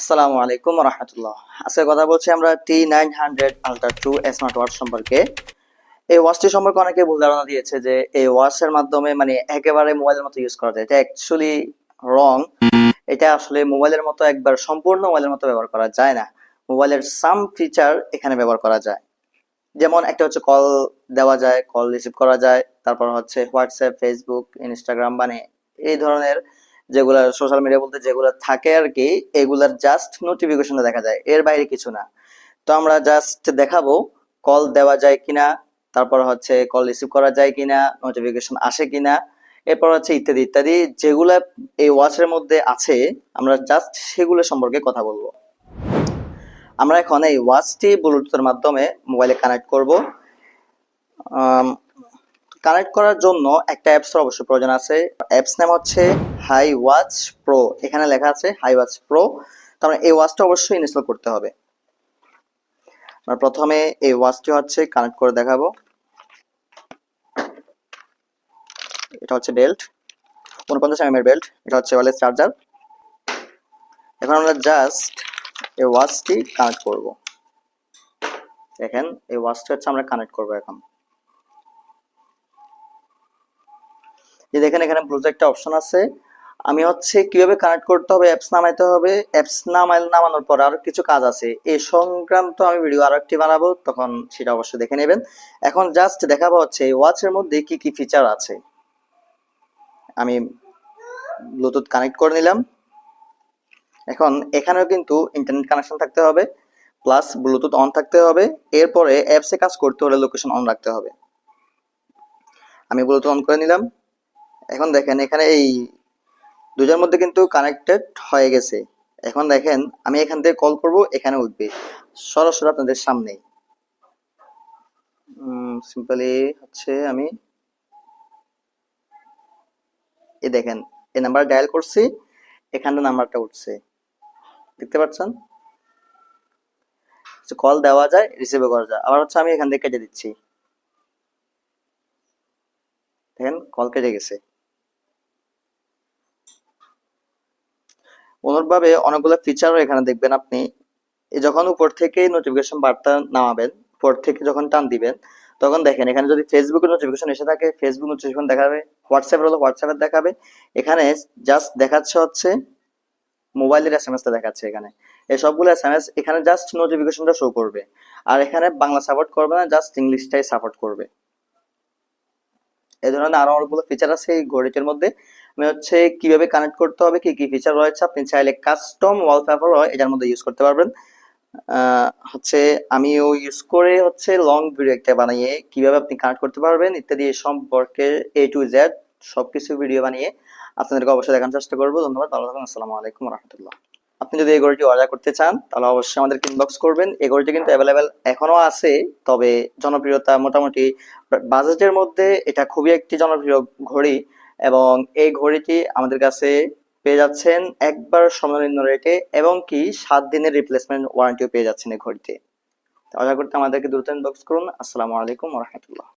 আসসালামু আলাইকুম রহমতুল্লাহ। আজকে কথা বলছি আমরা T nine hundred ultra two smart watch সম্পর্কে। এই ওয়াচটি সম্পর্কে অনেকে ভুল ধারণা দিয়েছে যে এই ওয়াচের মাধ্যমে মানে একেবারে মোবাইলের মতো ইউজ করা যায়। এটা অ্যাকচুয়ালি রং এটা আসলে মোবাইলের মতো একবার সম্পূর্ণ মোবাইলের মতো ব্যবহার করা যায় না। মোবাইলের সাম ফিচার এখানে ব্যবহার করা যায়। যেমন একটা হচ্ছে কল দেওয়া যায় কল রিসিভ করা যায়, তারপর হচ্ছে হোয়াটসঅ্যাপ ফেসবুক ইনস্টাগ্রাম মানে এই ধরনের যেগুলা সোশ্যাল মিডিয়া বলতে যেগুলো থাকে আর কি এগুলার জাস্ট নোটিফিকেশন দেখা যায়, এর বাইরে কিছু না। তো আমরা জাস্ট দেখাবো কল দেওয়া যায় কিনা, তারপর হচ্ছে কল রিসিভ করা যায় কিনা নোটিফিকেশন আসে কিনা, এরপর হচ্ছে ইত্যাদি ইত্যাদি, যেগুলা এই ওয়াচের মধ্যে আছে, আমরা জাস্ট সেগুলো সম্পর্কে কথা বলব। আমরা এখন এই ওয়াচটি ব্লুটুথের মাধ্যমে মোবাইলে কানেক্ট করব। কানেক্ট করার জন্য একটা অ্যাপস অবশ্যই প্রয়োজন আছে। অ্যাপস নাম হচ্ছে হাই ওয়াচ প্রো এখানে লেখা আছে হাই ওয়াচ প্রো তার মানে এই ওয়াচটা অবশ্যই ইনস্টল করতে হবে। আমরা প্রথমে এই ওয়াচটি হচ্ছে কানেক্ট করে দেখাবো। এটা হচ্ছে বেল্ট উনপঞ্চাশ এম এর বেল্ট এটা হচ্ছে ওয়ারলেস চার্জার এখন আমরা জাস্ট এই ওয়াচটি কানেক্ট করব। দেখেন, এই ওয়াচটি হচ্ছে আমরা কানেক্ট করব এখন। দেখেন এখানে ব্লুটুথ একটা অপশন আছে। আমি হচ্ছে কীভাবে কানেক্ট করতে হবে অ্যাপস নামাইতে হবে অ্যাপস নামাই নামানোর পর আরও কিছু কাজ আছে। এই সংক্রান্ত আমি ভিডিও আরও একটি বানাবো, তখন সেটা অবশ্যই দেখে নেবেন। এখন জাস্ট দেখাবো হচ্ছে এই ওয়াচের মধ্যে কি কি ফিচার আছে। আমি ব্লুটুথ কানেক্ট করে নিলাম। এখন এখানেও কিন্তু ইন্টারনেট কানেকশন থাকতে হবে প্লাস ব্লুটুথ অন থাকতে হবে। এরপরে অ্যাপসে কাজ করতে হলে লোকেশন অন রাখতে হবে। আমি ব্লুটুথ অন করে নিলাম। এখন দেখেন এখানে এই দুটার মধ্যে কিন্তু কানেক্টেড হয়ে গেছে। এখন দেখেন, আমি এখান থেকে কল করব, এখানে উঠবে। সরাসরি আপনাদের সামনেই সিম্পলি হচ্ছে আমি এই দেখেন, এই নাম্বার ডায়াল করছি, এখানে নাম্বারটা উঠছে। দেখতে পাচ্ছেন? কল দেওয়া যায় রিসিভ করা যায়। আবার হচ্ছে আমি এখান থেকে কেটে দিচ্ছি। দেখেন কল কেটে গেছে। অনুরূপভাবে অনেকগুলো ফিচারও এখানে দেখবেন আপনি। যখন উপর থেকে নোটিফিকেশন বার্তা নামাবেন, উপর থেকে যখন টান দিবেন, তখন দেখেন এখানে যদি ফেসবুকের নোটিফিকেশন এসে থাকে ফেসবুক নোটিফিকেশন দেখাবে হোয়াটসঅ্যাপ হলো হোয়াটসঅ্যাপের দেখাবে। এখানে জাস্ট দেখাচ্ছে হচ্ছে মোবাইলের এস এম এসটা দেখাচ্ছে এখানে। এই সবগুলো এস এম এস এখানে জাস্ট নোটিফিকেশনটা শো করবে। আর এখানে বাংলা সাপোর্ট করবে না জাস্ট ইংলিশটাই সাপোর্ট করবে। এই ধরনের আরও অনেকগুলো ফিচার আছে এই ঘড়িটির মধ্যে। হচ্ছে কীভাবে কানেক্ট করতে হবে, কি কি ফিচার রয়েছে, আপনি চাইলে কাস্টম ওয়ালপেপারও এটার মধ্যে ইউজ করতে পারবেন। হচ্ছে আমিও ইউজ করে হচ্ছে লং ভিডিও একটা বানিয়ে কীভাবে আপনি কানেক্ট করতে পারবেন ইত্যাদি সম্পর্কে এ টু জেড সবকিছু ভিডিও বানিয়ে আপনাদেরকে অবশ্যই দেখানোর চেষ্টা করব। ধন্যবাদ, ভালো থাকুন, আসসালামু আলাইকুম রহমতুল্লাহ আপনি যদি এই অর্ডার করতে চান, তাহলে অবশ্যই আমাদেরকে ইনবক্স করবেন। এই ঘড়িটি কিন্তু অ্যাভেলেবেল এখনও আছে, তবে জনপ্রিয়তা মোটামুটি বাজেটের মধ্যে এটা খুবই একটি জনপ্রিয় ঘড়ি। এবং এই ঘড়িটি আমাদের কাছে পেয়ে যাচ্ছেন একবার সর্বনিম্ন রেটে এবং কি সাত দিনের রিপ্লেসমেন্ট ওয়ারেন্টিও পেয়ে যাচ্ছেন এই ঘড়িতে আশা করতে আমাদেরকে দ্রুত ইনবক্স করুন। আসসালামু আলাইকুম রহমতুল্লাহ।